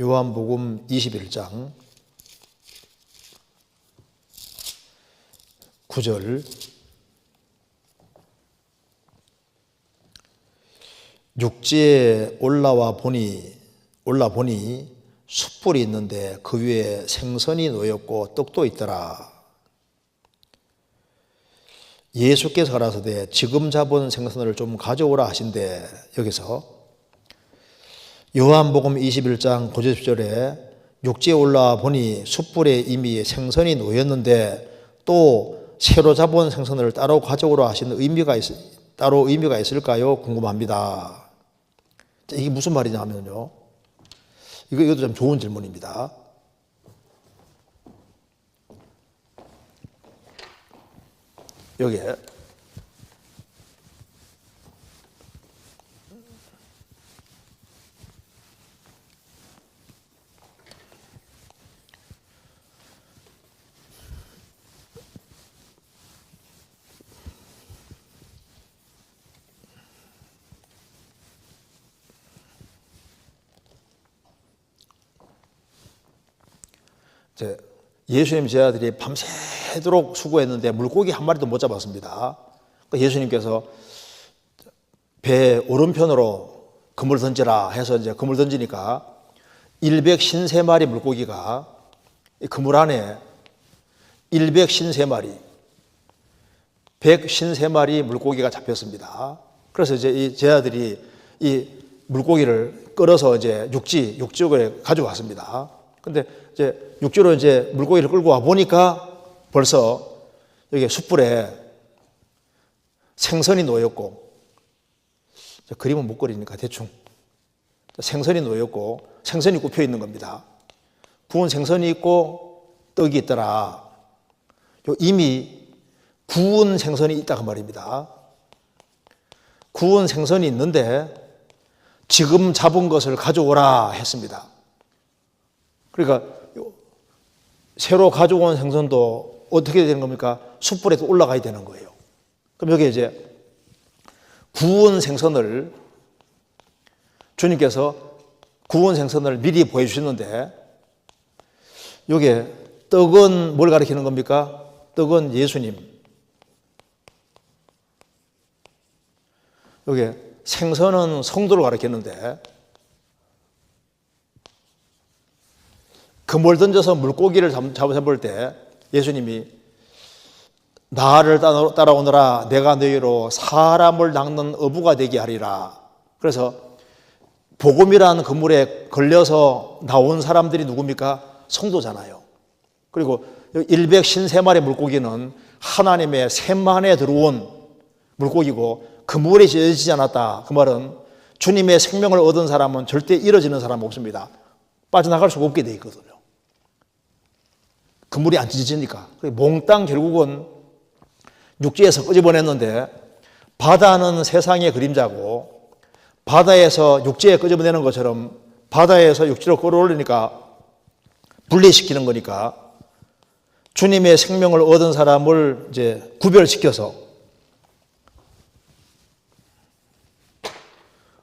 요한복음 21장 9절 육지에 올라와 보니 올라 보니 숯불이 있는데 그 위에 생선이 놓였고 떡도 있더라. 예수께서 가라사대 지금 잡은 생선을 좀 가져오라 하신대 여기서 요한복음 21장 9절 10절에 육지에 올라와 보니 숯불에 이미 생선이 놓였는데 또 새로 잡은 생선을 따로 가져오라 하시는 의미가 있, 따로 의미가 있을까요? 궁금합니다. 자, 이게 무슨 말이냐면요. 이거 이것도 좀 좋은 질문입니다. 여기에 예수님 제자들이 밤새도록 수고했는데 물고기 한 마리도 못 잡았습니다. 그 예수님께서 배 오른편으로 그물 던지라 해서 이제 그물 던지니까 153마리 물고기가 이 그물 안에 153마리 153마리 물고기가 잡혔습니다. 그래서 이제 이 제자들이 이 물고기를 끌어서 이제 육지 육지역에 가져왔습니다. 근데 이제 육지로 이제 물고기를 끌고 와 보니까 벌써 여기 숯불에 생선이 놓였고 그림은 못 그리니까 대충 생선이 놓였고 생선이 굽혀 있는 겁니다. 구운 생선이 있고 떡이 있더라. 요 이미 구운 생선이 있다고 말입니다. 구운 생선이 있는데 지금 잡은 것을 가져오라 했습니다. 그러니까 새로 가져온 생선도 어떻게 되는 겁니까? 숯불에 또 올라가야 되는 거예요. 그럼 여기 이제 구운 생선을 주님께서 구운 생선을 미리 보여주셨는데 여기에 떡은 뭘 가리키는 겁니까? 떡은 예수님. 여기 생선은 성도를 가리키는데 그물 던져서 물고기를 잡아볼 때 예수님이 나를 따라오너라 내가 너희로 사람을 낚는 어부가 되게 하리라. 그래서 복음이라는 그물에 걸려서 나온 사람들이 누굽니까? 성도잖아요. 그리고 153마리 물고기는 하나님의 샘만에 들어온 물고기고 그물에 지어지지 않았다. 그 말은 주님의 생명을 얻은 사람은 절대 잃어지는 사람 없습니다. 빠져나갈 수가 없게 돼 있거든요. 그물이 안 찢어지니까. 몽땅 결국은 육지에서 끄집어냈는데 바다는 세상의 그림자고 바다에서 육지에 끄집어내는 것처럼 바다에서 육지로 끌어올리니까 분리시키는 거니까 주님의 생명을 얻은 사람을 이제 구별시켜서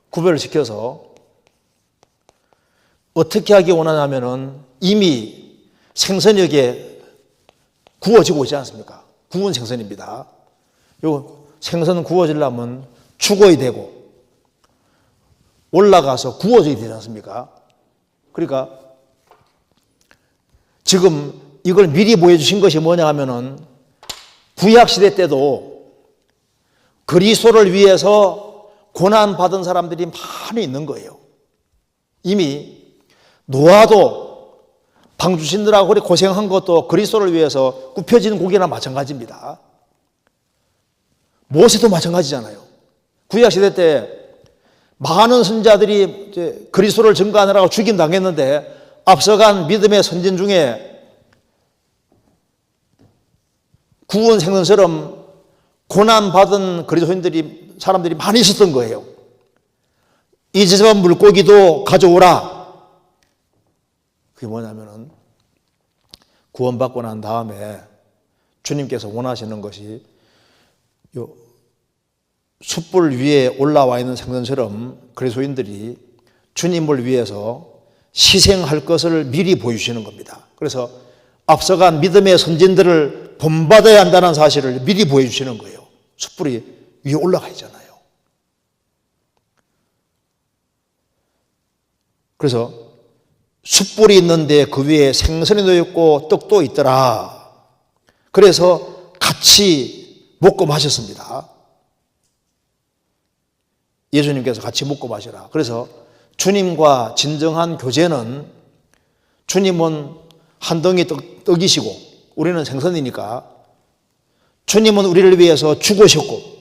구별시켜서 어떻게 하기 원하냐면은 이미 생선역에 구워지고 있지 않습니까? 구운 생선입니다. 요 생선 구워지려면 죽어야 되고 올라가서 구워져야 되지 않습니까? 그러니까 지금 이걸 미리 보여주신 것이 뭐냐 하면은 구약시대 때도 그리스도를 위해서 고난받은 사람들이 많이 있는 거예요. 이미 노아도 방 주신들하고 그래 고생한 것도 그리스도를 위해서 굽혀진 고기나 마찬가지입니다. 모세도 마찬가지잖아요. 구약 시대 때 많은 선자들이 그리스도를 증거하느라고 죽임 당했는데 앞서간 믿음의 선진 중에 구원 생선처럼 고난 받은 그리스도인들이 사람들이 많이 있었던 거예요. 이제서 물고기도 가져오라. 그게 뭐냐면은 구원받고 난 다음에 주님께서 원하시는 것이 요 숯불 위에 올라와 있는 생선처럼 그리스도인들이 주님을 위해서 희생할 것을 미리 보여주시는 겁니다. 그래서 앞서간 믿음의 선진들을 본받아야 한다는 사실을 미리 보여주시는 거예요. 숯불이 위에 올라가 있잖아요. 그래서 숯불이 있는데 그 위에 생선이 놓여 있고 떡도 있더라. 그래서 같이 먹고 마셨습니다. 예수님께서 같이 먹고 마시라. 그래서 주님과 진정한 교제는 주님은 한 덩이 떡, 떡이시고 우리는 생선이니까 주님은 우리를 위해서 죽으셨고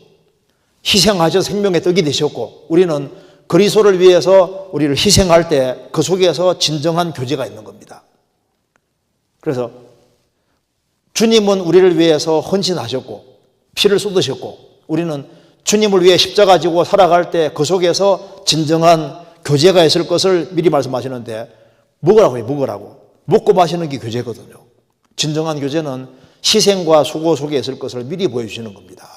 희생하셔 생명의 떡이 되셨고 우리는 그리스도를 위해서 우리를 희생할 때 그 속에서 진정한 교제가 있는 겁니다. 그래서 주님은 우리를 위해서 헌신하셨고 피를 쏟으셨고 우리는 주님을 위해 십자가 지고 살아갈 때 그 속에서 진정한 교제가 있을 것을 미리 말씀하시는데 먹으라고 해요. 먹으라고. 먹고 마시는 게 교제거든요. 진정한 교제는 희생과 수고 속에 있을 것을 미리 보여주시는 겁니다.